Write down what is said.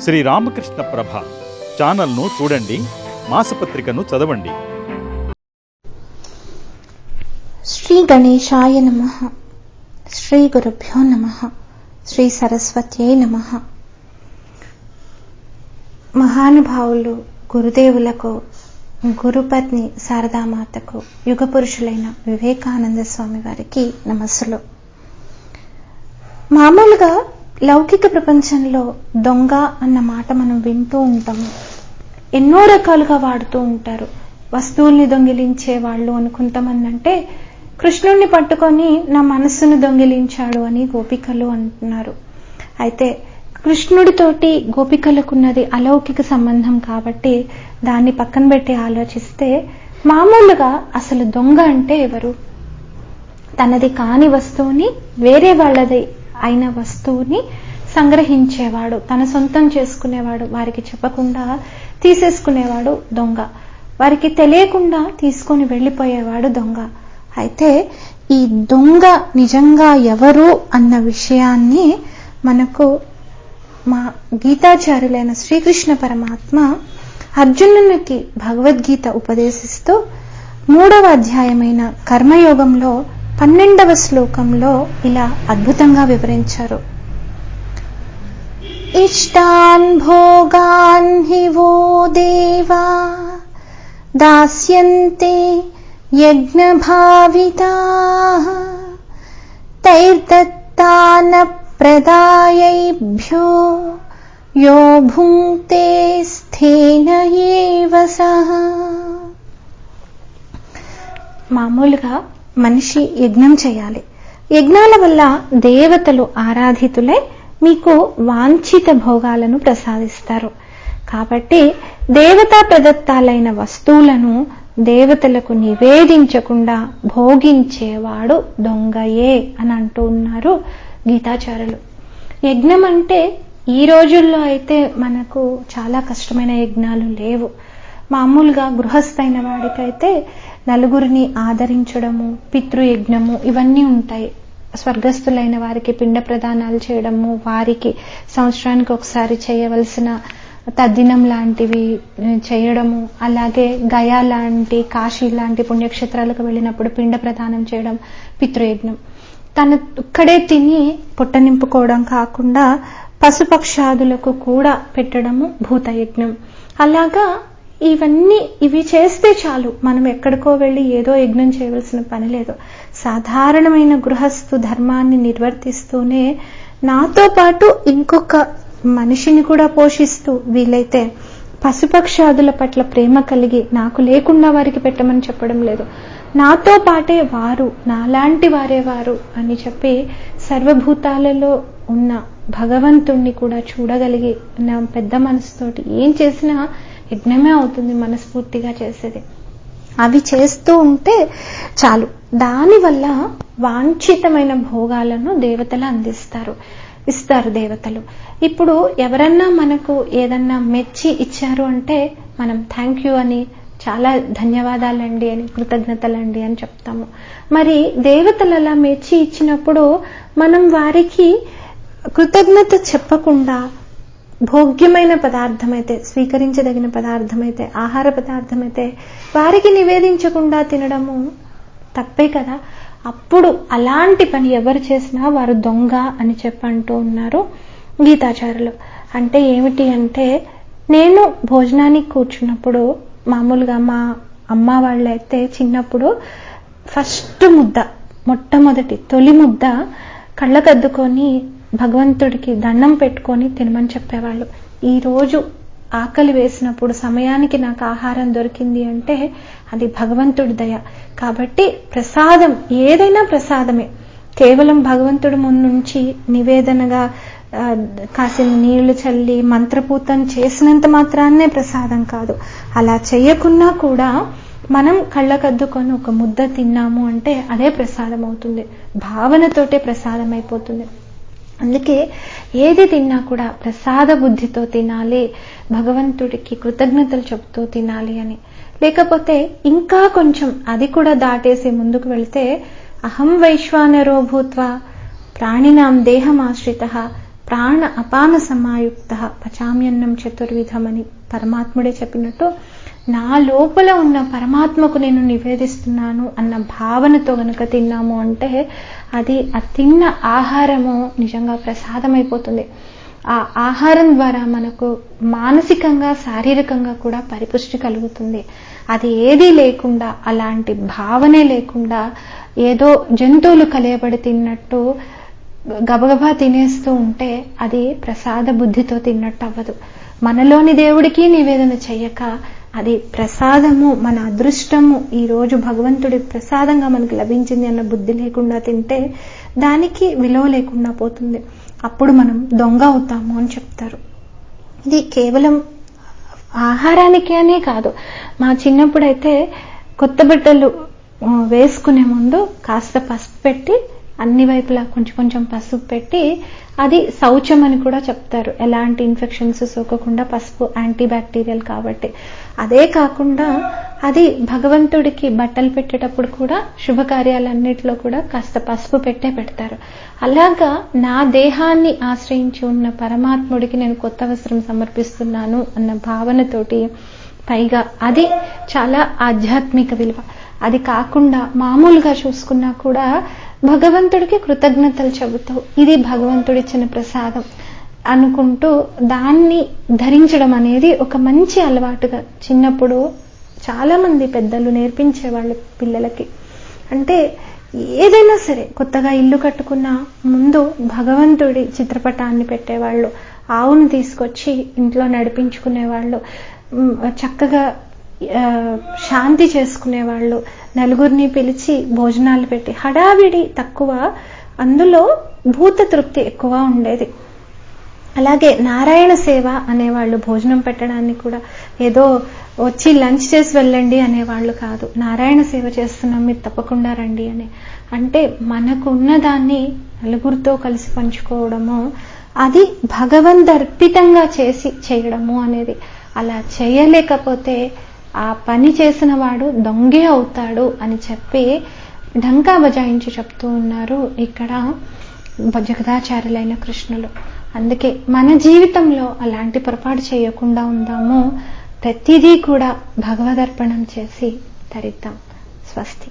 శ్రీ రామకృష్ణ ప్రభ ఛానల్ను చూడండి మాసపత్రికను చదవండి. శ్రీ గణేశాయ నమ. శ్రీ గురుభ్యో నమ. శ్రీ సరస్వత్యై నమ. మహానుభావులు గురుదేవులకు గురుపత్ని శారదామాతకు యుగ పురుషులైన వివేకానంద స్వామి వారికి నమస్సులు. మామూలుగా లౌకిక ప్రపంచంలో దొంగ అన్న మాట మనం వింటూ ఉంటాము ఎన్నో రకాలుగా వాడుతూ ఉంటారు. వస్తువుల్ని దొంగిలించే వాళ్ళు అని కొంతమంది అంటే కృష్ణుణ్ణి పట్టుకొని నా మనస్సును దొంగిలించాడు అని గోపికలు అంటున్నారు. అయితే కృష్ణుడితోటి గోపికలకున్నది అలౌకిక సంబంధం కాబట్టి దాన్ని పక్కన పెట్టి ఆలోచిస్తే మామూలుగా అసలు దొంగ అంటే ఎవరు? తనది కాని వస్తువుని వేరే వాళ్ళది అయిన వస్తువుని సంగ్రహించేవాడు తన సొంతం చేసుకునేవాడు వారికి చెప్పకుండా తీసేసుకునేవాడు దొంగ. వారికి తెలియకుండా తీసుకొని వెళ్ళిపోయేవాడు దొంగ. అయితే ఈ దొంగ నిజంగా ఎవరు అన్న విషయాన్ని మనకు మా గీతాచార్యులైన శ్రీకృష్ణ పరమాత్మ అర్జునునికి భగవద్గీత ఉపదేశిస్తూ మూడవ అధ్యాయమైన కర్మయోగంలో పన్నెండవ శ్లోకంలో ఇలా అద్భుతంగా వివరించారు. ఇష్టాన్ భోగాన్ హి వో దేవా దాస్యంతే యజ్ఞభావితా తైర్దత్తాన ప్రదాయైభ్యో యో భుంక్తే స్థేన ఏవ సహ। మామూలుగా మనిషి యజ్ఞం చేయాలి. యజ్ఞాల వల్ల దేవతలు ఆరాధితులై మీకు వాంఛిత భోగాలను ప్రసాదిస్తారు. కాబట్టి దేవతా ప్రదత్తాలైన వస్తువులను దేవతలకు నివేదించకుండా భోగించేవాడు దొంగయే అని అంటూ ఉన్నారు గీతాచారులు యజ్ఞం అంటే ఈ రోజుల్లో అయితే మనకు చాలా కష్టమైన యజ్ఞాలు లేవు. మామూలుగా గృహస్థైన వాడికైతే నలుగురిని ఆదరించడము పితృయజ్ఞము ఇవన్నీ ఉంటాయి. స్వర్గస్థులైన వారికి పిండ ప్రదానాలు చేయడము వారికి సంవత్సరానికి ఒకసారి చేయవలసిన తద్దినం లాంటివి చేయడము అలాగే గయా లాంటి కాశీ లాంటి పుణ్యక్షేత్రాలకు వెళ్ళినప్పుడు పిండ ప్రదానం చేయడం పితృయజ్ఞం. తను ఒక్కడే తిని పొట్ట నింపుకోవడం కాకుండా పశుపక్షాదులకు కూడా పెట్టడము భూతయజ్ఞం. అలాగా ఇవన్నీ ఇవి చేస్తే చాలు. మనం ఎక్కడికో వెళ్ళి ఏదో యజ్ఞం చేయవలసిన పని లేదు. సాధారణమైన గృహస్థు ధర్మాన్ని నిర్వర్తిస్తూనే నాతో పాటు ఇంకొక మనిషిని కూడా పోషిస్తూ వీలైతే పశుపక్షాదుల పట్ల ప్రేమ కలిగి నాకు లేకుండా వారికి పెట్టమని చెప్పడం లేదు. నాతో పాటే వారు నాలాంటి వారే వారు అని చెప్పి సర్వభూతాలలో ఉన్న భగవంతుణ్ణి కూడా చూడగలిగి నా పెద్ద మనసుతోటి ఏం చేసినా యజ్ఞమే అవుతుంది మనస్ఫూర్తిగా చేసేది. అవి చేస్తూ ఉంటే చాలు. దానివల్ల వాంఛితమైన భోగాలను దేవతలు అందిస్తారు. ఇస్తారు దేవతలు. ఇప్పుడు ఎవరన్నా మనకు ఏదన్నా మెచ్చి ఇచ్చారు అంటే మనం థ్యాంక్ యూ అని చాలా ధన్యవాదాలండి అని కృతజ్ఞతలండి అని చెప్తాము. మరి దేవతలు అలా మెచ్చి ఇచ్చినప్పుడు మనం వారికి కృతజ్ఞత చెప్పకుండా భోగ్యమైన పదార్థమైతే స్వీకరించదగిన పదార్థమైతే ఆహార పదార్థమైతే వారికి నివేదించకుండా తినడము తప్పే కదా. అప్పుడు అలాంటి పని ఎవరు చేసినా వారు దొంగ అని చెప్పంటూ ఉన్నారు గీతాచారులు అంటే ఏమిటి అంటే నేను భోజనానికి కూర్చున్నప్పుడు మామూలుగా మా అమ్మ వాళ్ళైతే చిన్నప్పుడు ఫస్ట్ ముద్ద మొట్టమొదటి తొలి ముద్ద కళ్ళకద్దుకొని భగవంతుడికి దండం పెట్టుకొని తినమని చెప్పేవాళ్ళు. ఈరోజు ఆకలి వేసినప్పుడు సమయానికి నాకు ఆహారం దొరికింది అంటే అది భగవంతుడి దయ. కాబట్టి ప్రసాదం ఏదైనా ప్రసాదమే. కేవలం భగవంతుడి ముందుంచి నివేదనగా కాసిన నీళ్ళు చల్లి మంత్రపూతం చేసినంత మాత్రాన్నే ప్రసాదం కాదు. అలా చేయకున్నా కూడా మనం కళ్ళకద్దుకొని ఒక ముద్ద తిన్నాము అంటే అదే ప్రసాదం అవుతుంది. భావనతోటే ప్రసాదం అయిపోతుంది. అందుకే ఏది తిన్నా కూడా ప్రసాద బుద్ధితో తినాలి భగవంతుడికి కృతజ్ఞతలు చెబుతూ తినాలి అని. లేకపోతే ఇంకా కొంచెం అది కూడా దాటేసి ముందుకు వెళ్తే అహం వైశ్వానరో భూత్వా ప్రాణినాం దేహమాశ్రిత ప్రాణ అపాన సమాయుక్త పచామ్యన్నం చతుర్విధమని పరమాత్ముడే చెప్పినట్టు నా లోపల ఉన్న పరమాత్మకు నేను నివేదిస్తున్నాను అన్న భావనతో గనుక తిన్నాము అంటే అది ఆ తిన్న ఆహారము నిజంగా ప్రసాదమైపోతుంది. ఆ ఆహారం ద్వారా మనకు మానసికంగా శారీరకంగా కూడా పరిపుష్టి కలుగుతుంది. అది ఏదీ లేకుండా అలాంటి భావనే లేకుండా ఏదో జంతువులు కలియబడి తిన్నట్టు గబగబా తినేస్తూ ఉంటే అది ప్రసాద బుద్ధితో తిన్నట్టు అవ్వదు. మనలోని దేవుడికి నివేదన చెయ్యక అది ప్రసాదము మన అదృష్టము ఈ రోజు భగవంతుడి ప్రసాదంగా మనకు లభించింది అన్న బుద్ధి లేకుండా తింటే దానికి విలువ లేకుండా పోతుంది. అప్పుడు మనం దొంగ అవుతాము అని చెప్తారు. ఇది కేవలం ఆహారానికి అనే కాదు. మా చిన్నప్పుడైతే కొత్త బట్టలు వేసుకునే ముందు కాస్త పసుపు పెట్టి అన్ని వైపులా కొంచెం కొంచెం పసుపు పెట్టి అది శౌచం అని కూడా చెప్తారు. ఎలాంటి ఇన్ఫెక్షన్స్ సోకకుండా పసుపు యాంటీబ్యాక్టీరియల్ కాబట్టి. అదే కాకుండా అది భగవంతుడికి బట్టలు పెట్టేటప్పుడు కూడా శుభకార్యాలన్నిటిలో కూడా కాస్త పసుపు పెట్టే పెడతారు. అలాగా నా దేహాన్ని ఆశ్రయించి ఉన్న పరమాత్ముడికి నేను కొత్త వస్త్రం సమర్పిస్తున్నాను అన్న భావనతోటి పైగా అది చాలా ఆధ్యాత్మిక విలువ. అది కాకుండా మామూలుగా చూసుకున్నా కూడా భగవంతుడికి కృతజ్ఞతలు చెబుతావు. ఇది భగవంతుడిచ్చిన ప్రసాదం. అనుకుంటూ దాన్ని ధరించడం అనేది ఒక మంచి అలవాటుగా చిన్నప్పుడు చాలా మంది పెద్దలు నేర్పించేవాళ్ళు పిల్లలకి. అంటే ఏదైనా సరే కొత్తగా ఇల్లు కట్టుకున్న ముందు భగవంతుడి చిత్రపటాన్ని పెట్టేవాళ్ళు ఆవును తీసుకొచ్చి ఇంట్లో నడిపించుకునేవాళ్ళు చక్కగా శాంతి చేసుకునేవాళ్ళు. నలుగురిని పిలిచి భోజనాలు పెట్టి హడావిడి తక్కువ. అందులో భూత తృప్తి ఎక్కువ ఉండేది. అలాగే నారాయణ సేవ అనేవాళ్ళు భోజనం పెట్టడానికి కూడా ఏదో వచ్చి లంచ్ చేసి వెళ్ళండి అనేవాళ్ళు కాదు. నారాయణ సేవ చేస్తున్నాం మీరు తప్పకుండా రండి అని. అంటే మనకు ఉన్నదాన్ని నలుగురితో కలిసి పంచుకోవడము అది భగవంతర్పితంగా చేసి చేయడము అనేది. అలా చేయలేకపోతే ఆ పని చేసిన వాడు దొంగే అవుతాడు అని చెప్పి ఢంకా బజాయించి చెప్తూ ఉన్నారు ఇక్కడ జగదాచార్యులైన కృష్ణులు. అందుకే మన జీవితంలో అలాంటి పొరపాటు చేయకుండా ఉందాము. ప్రతిదీ కూడా భగవదర్పణం చేసి తరిద్దాం. స్వస్తి.